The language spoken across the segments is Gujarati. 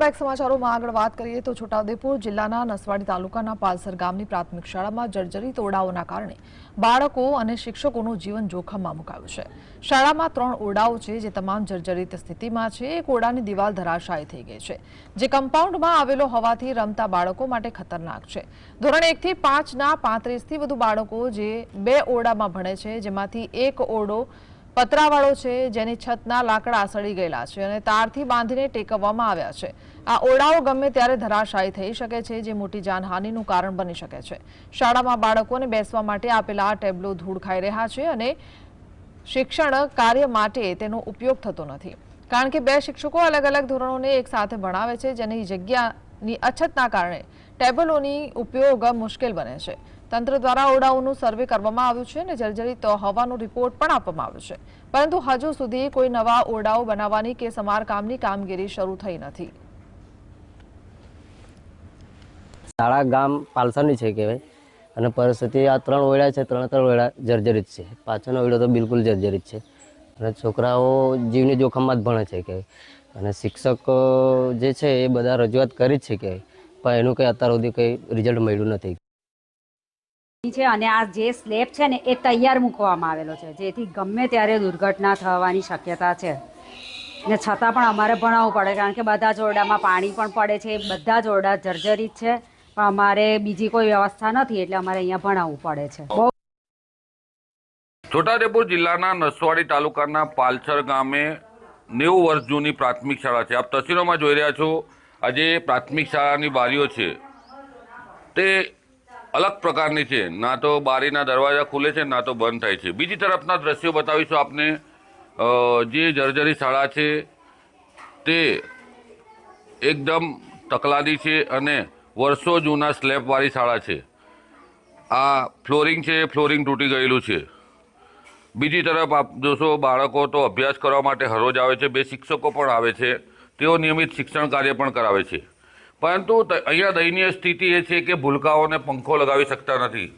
બેક સમાચારોમાં વાત કરીએ તો છોટાઉદેપુર જિલ્લાના નસવાડી તાલુકાના પાલસર ગામની પ્રાથમિક શાળામાં જર્જરિત ઓરડાઓના કારણે બાળકો અને શિક્ષકોનું જીવન જોખમમાં મુકાયું છે. શાળામાં ત્રણ ઓરડાઓ છે જે તમામ જર્જરિત સ્થિતિમાં છે. એક ઓરડાની દિવાલ ધરાશાયી થઈ ગઈ છે, જે કમ્પાઉન્ડમાં આવેલો હોવાથી રમતા બાળકો માટે ખતરનાક છે. ધોરણ એકથી પાંચના પાંત્રીસથી વધુ બાળકો જે બે ઓરડામાં ભણે છે, જેમાંથી એક ઓરડો પતરાવાળો છે, જેની છતના લાકડા સડી ગયેલા છે અને તારથી બાંધીને ટેકવવામાં આવ્યા છે. આ ઓરડાઓ ગમે ત્યારે ધરાશાયી થઈ શકે છે, જે મોટી જાનહાનિનું કારણ બની શકે છે. શાળામાં બાળકોને બેસવા માટે આપેલા આ ટેબલો ધૂળ ખાઈ રહ્યા છે અને શિક્ષણ કાર્ય માટે તેનો ઉપયોગ થતો નથી. કારણ કે બે શિક્ષકો અલગ અલગ ધોરણોને એક સાથે ભણાવે છે, જેની જગ્યાની અછતના કારણે ટેબલોની ઉપયોગ મુશ્કેલ બને છે. તંત્ર દ્વારા ઓરડાઓનું સર્વે કરવામાં આવ્યું છે અને જર્જરિત હવાનો રિપોર્ટ પણ આપવામાં આવ્યો છે. પરંતુ હજુ સુધી કોઈ નવા ઓરડાઓ બનાવવાની કે સમારકામની કામગીરી શરૂ થઈ નથી. શાળા ગામ પાલસરની છે કહેવાય. અને પરિસ્થિતિ આ ત્રણ ઓયડા છે, ત્રણ ત્રણ ઓયડા જર્જરિત છે. પાછળનો ઓયડો તો બિલકુલ જર્જરિત છે. અને છોકરાઓ જીવની જોખમમાં જ ભણે છે કે અને શિક્ષકો જે છે એ બધા રજૂઆત કરી જ છે કે પણ એનું કંઈ અત્યાર સુધી કંઈ રિઝલ્ટ મળ્યું નથી. છે અને આ જે સ્લેબ છે ને એ તૈયાર મૂકવામાં આવેલો છે. જેથી ગમે ત્યારે દુર્ઘટના થવાની શક્યતા છે. ને છતાં પણ અમારે ભણાવવું પડે, કારણ કે બધા જ ઓરડામાં પાણી પણ પડે છે, બધા જ ઓરડા જર્જરિત છે. પણ અમારે બીજી કોઈ વ્યવસ્થા નથી, એટલે અમારે અહીંયા ભણાવવું પડે છે. બહુ જિલ્લાના નસવાડી તાલુકાના પાલછર ગામે નેવું વર્ષ જૂની પ્રાથમિક શાળા છે. આપ તસવીરોમાં જોઈ રહ્યા છો આજે પ્રાથમિક શાળાની બારીઓ છે, તે અલગ પ્રકારની છે. ના તો બારીના દરવાજા ખુલે છે, ના તો બંધ થાય છે. બીજી તરફના દ્રશ્યો બતાવીશું આપને. જે જર્જરી શાળા છે તે એકદમ તકલાદી છે અને વર્ષો જૂના સ્લેબવાળી શાળા છે. આ ફ્લોરિંગ છે ફ્લોરિંગ તૂટી ગયેલું છે. બીજી તરફ આપ જોશો, બાળકો તો અભ્યાસ કરવા માટે હરોજ આવે છે, બે શિક્ષકો પણ આવે છે. તેઓ નિયમિત શિક્ષણ કાર્ય પણ કરાવે છે. પરંતુ અહીંયા દયનીય સ્થિતિ એ છે કે ભૂલકાઓને પંખો લગાવી શકતા નથી.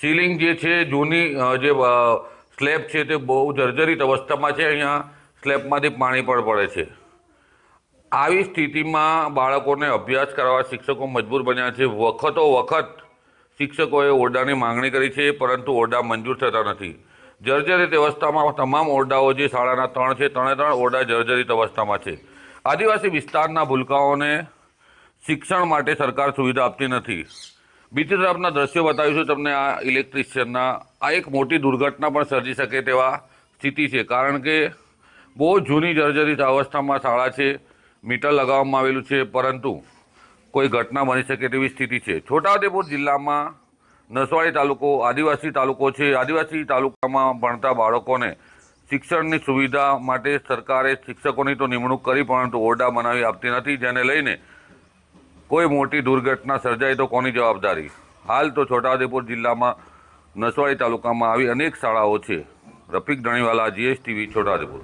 સીલિંગ જે છે, જૂની જે સ્લેબ છે તે બહુ જર્જરિત અવસ્થામાં છે, અહીંયા સ્લેબમાંથી પાણી પણ પડે છે. આવી સ્થિતિમાં બાળકોને અભ્યાસ કરવા શિક્ષકો મજબૂર બન્યા છે. વખતો વખત શિક્ષકોએ ઓરડાની માંગણી કરી છે, પરંતુ ઓરડા મંજૂર થતા નથી. જર્જરિત અવસ્થામાં તમામ ઓરડાઓ જે શાળાના ત્રણ છે ત્રણે ત્રણ ઓરડા જર્જરિત અવસ્થામાં છે. આદિવાસી વિસ્તારના ભૂલકાઓને શિક્ષણ માટે સરકાર સુવિધા આપતી નથી. બીજી તરફના દ્રશ્યો બતાવીશું તમને આ ઇલેક્ટ્રિશિયનના, આ એક મોટી દુર્ઘટના પણ સર્જી શકે તેવા સ્થિતિ છે. કારણ કે બહુ જૂની જર્જરિત અવસ્થામાં શાળા છે, મીટર લગાવવામાં આવેલું છે, પરંતુ કોઈ ઘટના બની શકે તેવી સ્થિતિ છે. છોટાઉદેપુર જિલ્લામાં નસવાડી તાલુકો, આદિવાસી તાલુકો છે. આદિવાસી તાલુકામાં ભણતા બાળકોને શિક્ષણની સુવિધા માટે સરકારે શિક્ષકોની તો નિમણૂક કરી, પરંતુ ઓરડા બનાવી આપતી નથી, જેને લઈને કોઈ મોટી દુર્ઘટના સર્જાય તો કોની જવાબદારી? હાલ તો છોટાઉદેપુર જિલ્લામાં નસવાડી તાલુકામાં આવી અનેક શાળાઓ છે. રફીક ધણીવાલા, જીએસટીવી, છોટાઉદેપુર.